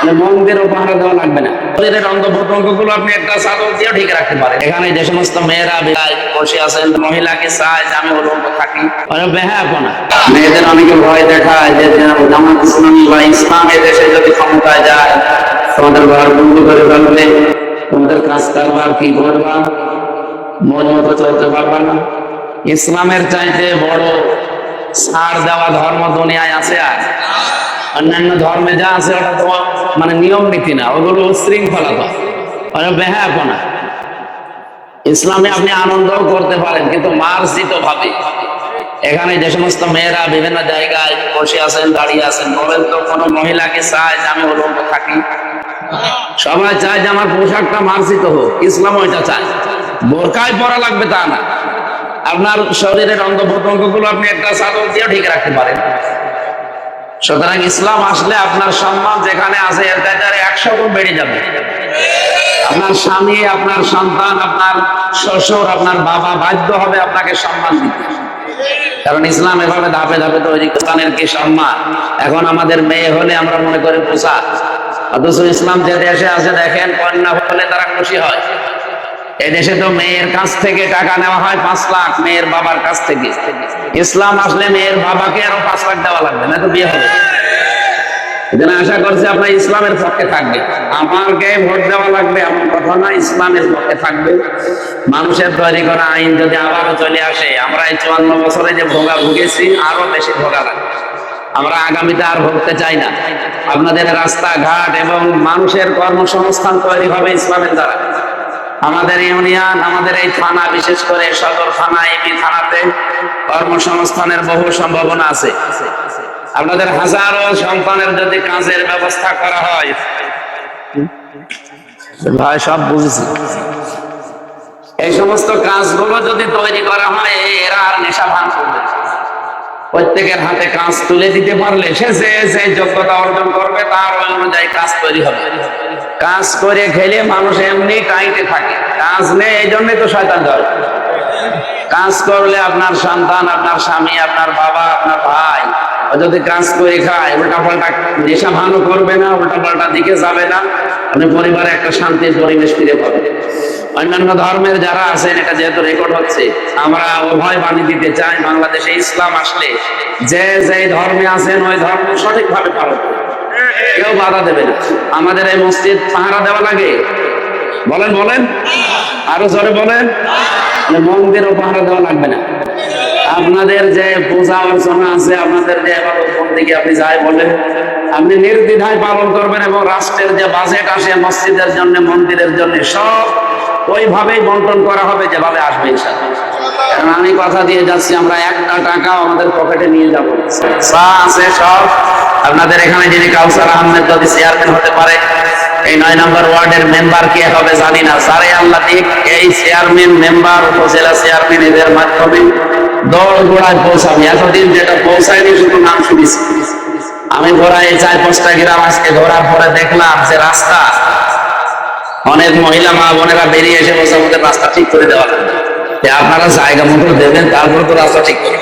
মানে মন্দিরও পাহারা দেওয়া লাগবে না। শরীরের অঙ্গ প্রত্যঙ্গগুলো আপনি একটা চাদর দিয়ে ঠিক রাখতে পারেন। এখানে যে সমস্ত মেয়েরা বিদায় বসে আছেন, মহিলাকে চায় যে আমি ওরকম থাকি। মানে বেহাপনা মেয়েদের অনেকে ভয় দেখায় যে জামাত ইসলামী বা ইসলাম দেশে যদি ক্ষমতায় যায়, তোমাদের ঘর বন্ধ করে ফেলবে। তোমাদের কাজ কারবার কি করবা মন মতো চলতে পারবা না। ইসলামের চাইতে বড় ছাড় দেওয়া ধর্ম দুনিয়ায় আছে আর। অন্যান্য ধর্মে যা আছে ওটা তো মানে নিয়ম নীতি না, ওগুলো উশৃঙ্খলতা ওটা বেহাপনা ইসলামে আপনি আনন্দও করতে পারেন, কিন্তু মার্জিত ভাবে। এখানে যে সমস্ত মেয়েরা বিভিন্ন জায়গায় বসে আছেন, দাঁড়িয়ে আছেন, বলেন তো কোনো মহিলাকে চায় যে আমি ওরকম থাকি? সবাই চায় যে আমার পোশাকটা মার্জিত হোক, ইসলাম ওইটা চায়। বোরকায় পরা লাগবে তা না। আপনার শরীরের অঙ্গ প্রত্যঙ্গগুলো আপনি একটা চাদর দিয়ে ঠিক রাখতে পারেন। সুতরাং ইসলাম আসলে আপনার সম্মান যেখানে আছে, এর আর একশো গুণ বেড়ে যাবে। আপনার স্বামী, আপনার সন্তান, আপনার শ্বশুর, আপনার বাবা বাধ্য হবে আপনাকে সম্মান দিতে। কারণ ইসলাম এভাবে ধাপে ধাপে তৈরি, কোরআনের কি সম্মান? এখন আমাদের মেয়ে হলে আমরা মনে করি পোষা। অথচ ইসলাম যে দেশে আছে, দেখেন, কন্যা হলে তারা খুশি হয়। এই দেশে তো মেয়ের কাছ থেকে টাকা নেওয়া হয় পাঁচ লাখ, মেয়ের বাবার কাছ থেকে। ইসলাম আসলে মেয়ের বাবাকে আরও পাঁচ লাখ দেওয়া লাগবে, না তো বিয়ে হবে? এজন্য আশা করছি আপনার ইসলামের পক্ষে থাকবে। ভোট দেওয়া লাগবে, এমন কথা না, ইসলামের পক্ষে থাকবে। মানুষের তৈরি করা আইন যদি আবারও চলে আসে, আমরা এই চুয়ান্ন বছরে যে ভোগা ভুগেছি, আরও বেশি ভোগা লাগবে। আমরা আগামীতে আর ভুগতে চাই না। আপনাদের রাস্তাঘাট এবং মানুষের কর্মসংস্থান তৈরি হবে ইসলামের দ্বারা। আমাদের ইউনিয়ন, আমাদের এই থানা, বিশেষ করে সদর থানা এপি থানাতে কর্মসংস্থানের বহু সম্ভাবনা আছে। আপনাদের হাজারো সন্তানের যদি কাজের ব্যবস্থা করা হয়। ভাই, সব বুঝেছি। এই সমস্ত কাজগুলো যদি তৈরি করা হয়, এরা আর নেশা ভান প্রত্যেকের হাতে কাজ তুলে দিতে পারলে সে যে যোগ্যতা অর্জন করবে, তার অনুযায়ী কাজ তৈরি হবে। কাজ করে খেলে মানুষ এমনি টাইটে থাকে। কাজ নেই, এই জন্যই তো শয়তান ধরে। কাজ করলে আপনার সন্তান, আপনার স্বামী, আপনার বাবা, আপনার ভাই, ও যদি কাজ করে খায় উল্টা পাল্টা নেশা ভালো করবে না উল্টা পাল্টা দিকে যাবে না আপনি পরিবারে একটা শান্তির পরিবেশ ফিরে পাবেন অন্যান্য ধর্মের যারা আছেন, এটা যেহেতু রেকর্ড হচ্ছে, আমরা অভয় বাণী দিতে চাই, বাংলাদেশে ইসলাম আসলে যে যে ধর্মে আছেন, ওই ধর্ম সঠিকভাবে পালন করুন। কেউ বাধা দেবে না। আমাদের এই মসজিদ পাহারা দেওয়া লাগে। বলেন বলেন। আরও জোরে বলেন। মানে মন্দিরও পাহারা দেওয়া লাগবে না। আপনাদের যে পূজা অর্চনা আছে, আপনাদের যে দিকে আপনি যাই বলেন, আপনি নির্দ্বিধায় পালন করবেন এবং রাষ্ট্রের যে বাজেট আসে মসজিদের জন্য, মন্দিরের জন্য, সব ওইভাবেই বন্টন করা হবে, যেভাবে আসবে আমি কথা দিয়ে যাচ্ছি, আমরা একটা টাকা আমাদের পকেটে নিয়ে যাব আছে সব আপনাদের এখানে যিনি কাউসার আহমেদ যদি চেয়ারম্যান হতে পারে, এই নয় নম্বর ওয়ার্ডের মেম্বার কে হবে জানি না। সারে আল্লাহ ঠিক এই চেয়ারম্যান, মেম্বার, উপজেলা চেয়ারম্যান এদের মাধ্যমে দল গোড়ায় পৌঁছাবে। এতদিন যেটা পৌঁছায়নি, শুধু নাম শুনেছি। আমি ঘোরা এই চার পাঁচটা গ্রাম আজকে ঘোরার পরে দেখলাম যে রাস্তা, অনেক মহিলা মা বোনেরা বেরিয়ে এসে বসে আমাদের রাস্তা ঠিক করে দেওয়া আপনারা জায়গা মতো দেবেন, তারপর তো রাস্তা ঠিক করে।